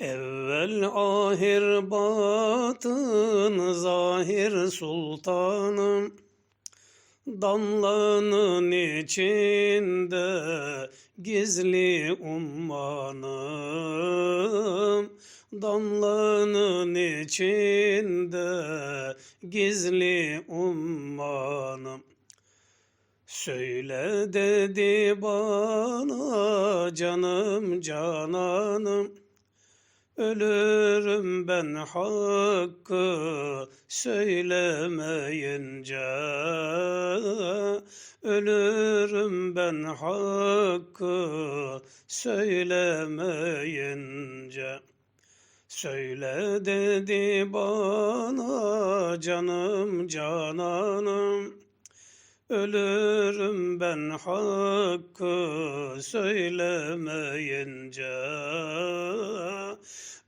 Evvel ahir batın zahir sultanım. Damlanın içinde gizli ummanım. Damlanın içinde gizli ummanım. Söyle dedi bana canım cananım Ölürüm ben hakkı söylemeyince. Ölürüm ben hakkı söylemeyince. Söyle dedi bana canım cananım Ölürüm ben hakkı söylemeyince.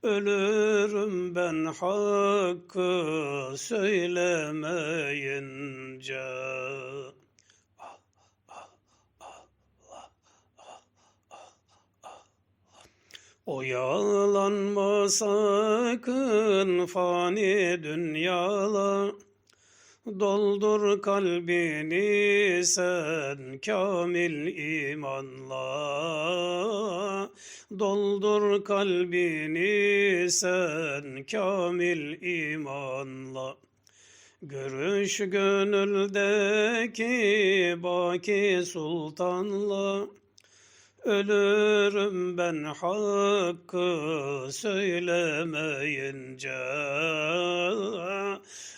Ölürüm ben hakkı söylemeyince. Oyalanma sakın fani dünyala Doldur kalbini sen kamil imanla. Doldur kalbini sen kamil imanla. Görüş gönüldeki baki sultanla. Ölürüm ben hakkı söylemeyince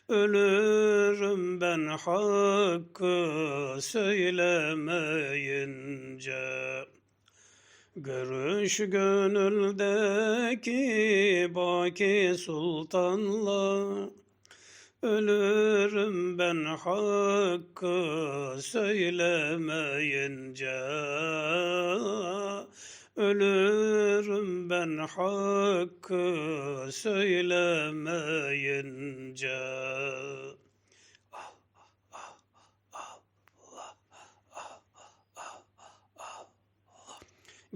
Ölürüm ben hakkı söylemeyince. Görüş gönüldeki baki sultanla Ölürüm ben hakkı söylemeyince Ölürüm ben hakkı söylemeyince.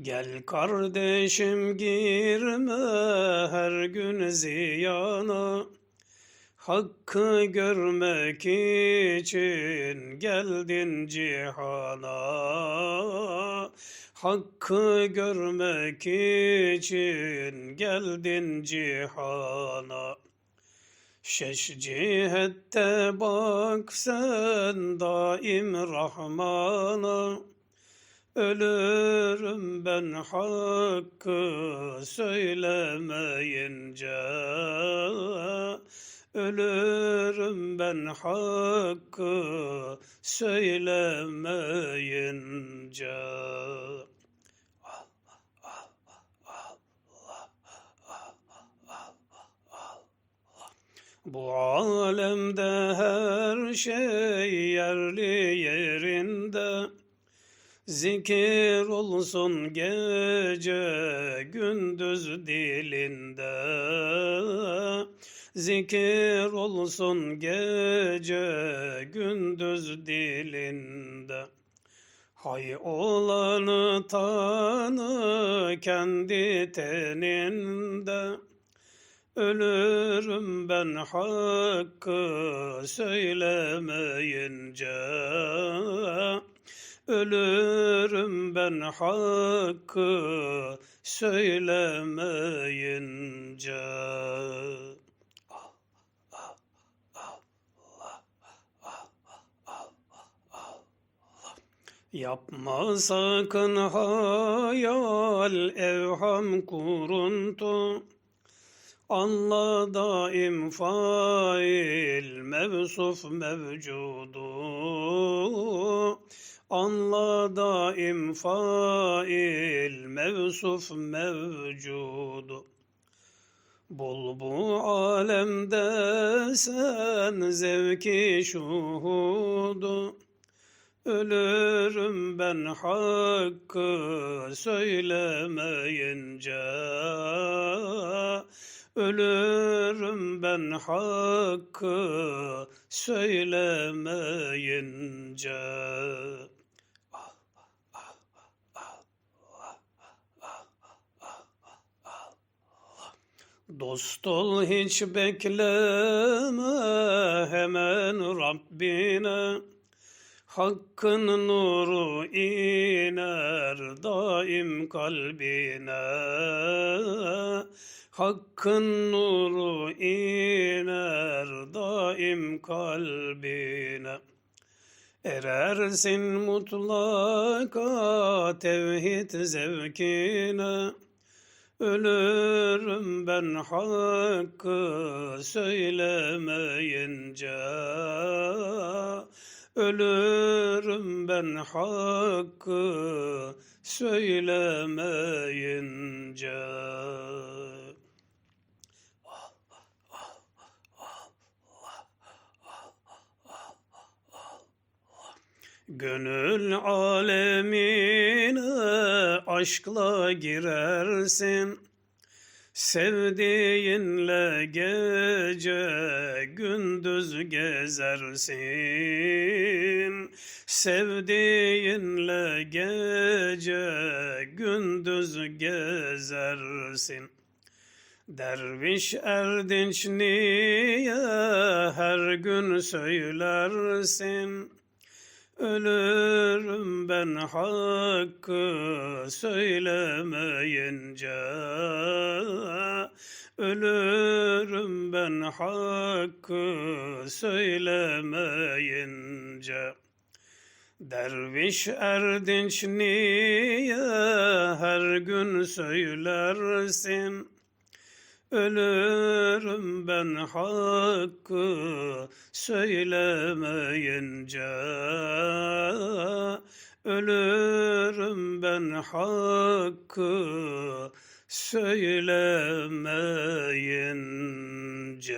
Gel kardeşim girme her gün ziyana. Hakkı görmek için geldin cihana Hakkı görmek için geldin cihana. Şeş cihette bak sen daim Rahman'a. Ölürüm ben hakkı söylemeyince Ölürüm ben hakkı söylemeyince Bu alemde her şey yerli yerinde. Zikir olsun gece gündüz dilinde Zikir olsun gece gündüz dilinde. Hay olanı tanı kendi teninde. Ölürüm ben hakkı söylemeyince. Ölürüm ben hakkı söylemeyince Yapma sakın hayal evham kuruntu. Anla daim fail mevsuf mevcudu. Anla daim fail mevsuf mevcudu. Bul bu alemde sen zevki şuhudu Ölürüm ben hakkı söylemeyince Ölürüm ben hakkı söylemeyince Dost ol hiç bekleme hemen Rabbine. Hakkın nuru iner daim kalbine. Hakkın nuru iner daim kalbine. Erersin mutlaka tevhid zevkine. Ölürüm ben hakkı söylemeyince. Ölürüm ben hakkı söylemeyince. Gönül alemine aşkla girersin. Sevdiğinle gece gündüz gezersin. Sevdiğinle gece gündüz gezersin. Derviş erdinç niye her gün söylersin? Ölürüm ben hakkı söylemeyince Ölürüm ben hakkı söylemeyince Derviş erdinç niye her gün söylersin? Ölürüm ben hakkı söylemeyince. Ölürüm ben hakkı söylemeyince